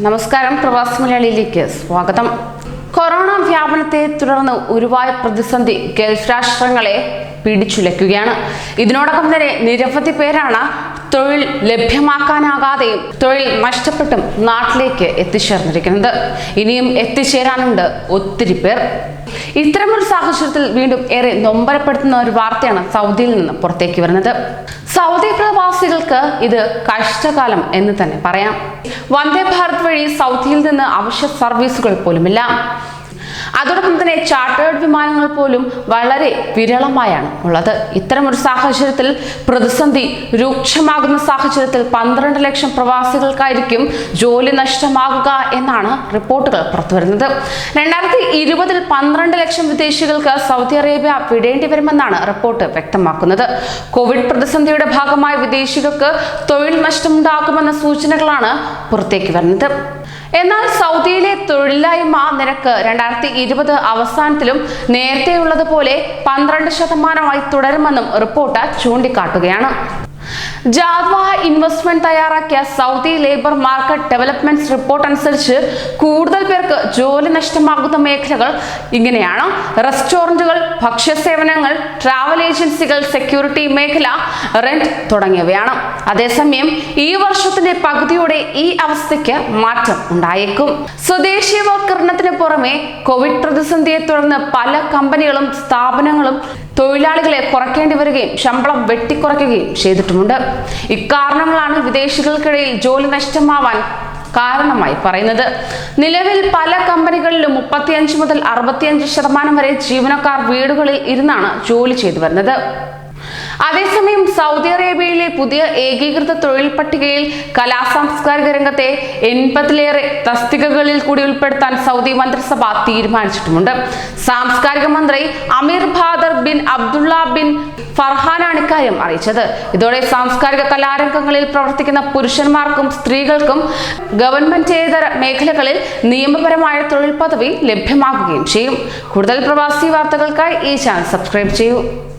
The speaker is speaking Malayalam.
നമസ്കാരം പ്രവാസി മലയാളിയിലേക്ക് സ്വാഗതം. കൊറോണ വ്യാപനത്തെ തുടർന്ന് ഉരുവായ പ്രതിസന്ധി ഗൾഫ് രാഷ്ട്രങ്ങളെ പിടിച്ചുലയ്ക്കുകയാണ് ഇതിനോടൊപ്പം തന്നെ നിരവധി പേരാണ് തൊഴിൽ ലഭ്യമാക്കാനാകാതെയും തൊഴിൽ നഷ്ടപ്പെട്ടും നാട്ടിലേക്ക് എത്തിച്ചേർന്നിരിക്കുന്നത്. ഇനിയും എത്തിച്ചേരാനുണ്ട് ഒത്തിരി പേർ. ഇത്തരമൊരു സാഹചര്യത്തിൽ വീണ്ടും ഏറെ നൊമ്പരപ്പെടുത്തുന്ന ഒരു വാർത്തയാണ് സൗദിയിൽ നിന്ന് പുറത്തേക്ക് വരുന്നത്. സൗദി പ്രവാസികൾക്ക് ഇത് കഷ്ടകാലം എന്ന് തന്നെ പറയാം. വന്ദേ ഭാരത് വഴി സൗദിയിൽ നിന്ന് അവശ്യ സർവീസുകൾ പോലുമില്ല. അതോടൊപ്പം തന്നെ ചാർട്ടേഡ് വിമാനങ്ങൾ പോലും വളരെ വിരളമായാണ് ഉള്ളത്. ഇത്തരമൊരു സാഹചര്യത്തിൽ പ്രതിസന്ധി രൂക്ഷമാകുന്ന സാഹചര്യത്തിൽ പന്ത്രണ്ട് ലക്ഷം പ്രവാസികൾക്കായിരിക്കും ജോലി നഷ്ടമാകുക എന്നാണ് റിപ്പോർട്ടുകൾ പുറത്തുവരുന്നത്. രണ്ടായിരത്തി ഇരുപതിൽ പന്ത്രണ്ട് ലക്ഷം വിദേശികൾക്ക് സൗദി അറേബ്യ വിടേണ്ടി വരുമെന്നാണ് റിപ്പോർട്ട് വ്യക്തമാക്കുന്നത്. കോവിഡ് പ്രതിസന്ധിയുടെ ഭാഗമായി വിദേശികൾക്ക് തൊഴിൽ നഷ്ടമുണ്ടാകുമെന്ന സൂചനകളാണ് പുറത്തേക്ക് വരുന്നത്. എന്നാൽ സൗദിയിലെ തൊഴിലില്ലായ്മ നിരക്ക് രണ്ടായിരത്തി ഇരുപത് അവസാനത്തിലും നേരത്തെയുള്ളതുപോലെ പന്ത്രണ്ട് ശതമാനമായി തുടരുമെന്നും റിപ്പോർട്ട് ചൂണ്ടിക്കാട്ടുകയാണ്. ജാദ്വ ഇൻവെസ്റ്റ്മെന്റ് തയ്യാറാക്കിയ Saudi labour market developments report അനുസരിച്ച് കൂടുതൽ പേർക്ക് ജോലി നഷ്ടമാകുന്ന മേഖലകൾ ഇങ്ങനെയാണ്. റെസ്റ്റോറന്റുകൾ ഭക്ഷ്യസേവനങ്ങൾ ട്രാവൽ ഏജൻസികൾ സെക്യൂരിറ്റി മേഖല റെന്റ് തുടങ്ങിയവയാണ്. അതേസമയം ഈ വർഷത്തിന്റെ പകുതിയോടെ ഈ അവസ്ഥയ്ക്ക് മാറ്റം ഉണ്ടായേക്കും. സ്വദേശീയവൽക്കരണത്തിന് പുറമെ കോവിഡ് പ്രതിസന്ധിയെ തുടർന്ന് പല കമ്പനികളും സ്ഥാപനങ്ങളും തൊഴിലാളികളെ കുറയ്ക്കേണ്ടി വരികയും ശമ്പളം വെട്ടിക്കുറയ്ക്കുകയും ചെയ്തിട്ടുമുണ്ട്. ഇക്കാരണങ്ങളാണ് വിദേശികൾക്കിടയിൽ ജോലി നഷ്ടമാവാൻ കാരണമായി പറയുന്നത്. നിലവിൽ പല കമ്പനികളിലും മുപ്പത്തിയഞ്ച് മുതൽ അറുപത്തിയഞ്ച് ശതമാനം വരെ ജീവനക്കാർ വീടുകളിൽ ഇരുന്നാണ് ജോലി ചെയ്തു വരുന്നത്. അതേസമയം സൗദി അറേബ്യയിലെ പുതിയ ഏകീകൃത തൊഴിൽ പട്ടികയിൽ കലാസാംസ്കാരിക രംഗത്തെ എൺപതിലേറെ തസ്തികകളിൽ കൂടി ഉൾപ്പെടുത്താൻ സൗദി മന്ത്രിസഭ തീരുമാനിച്ചിട്ടുമുണ്ട്. സാംസ്കാരിക മന്ത്രി Amir Khader bin Abdullah bin ഫർഹാനാണ് ഇക്കാര്യം അറിയിച്ചത്. ഇതോടെ സാംസ്കാരിക കലാരംഗങ്ങളിൽ പ്രവർത്തിക്കുന്ന പുരുഷന്മാർക്കും സ്ത്രീകൾക്കും ഗവൺമെന്റേതര മേഖലകളിൽ നിയമപരമായ തൊഴിൽ പദവി ലഭ്യമാകുകയും ചെയ്യും. കൂടുതൽ പ്രവാസി വാർത്തകൾക്കായി ഈ ചാനൽ സബ്സ്ക്രൈബ് ചെയ്യൂ.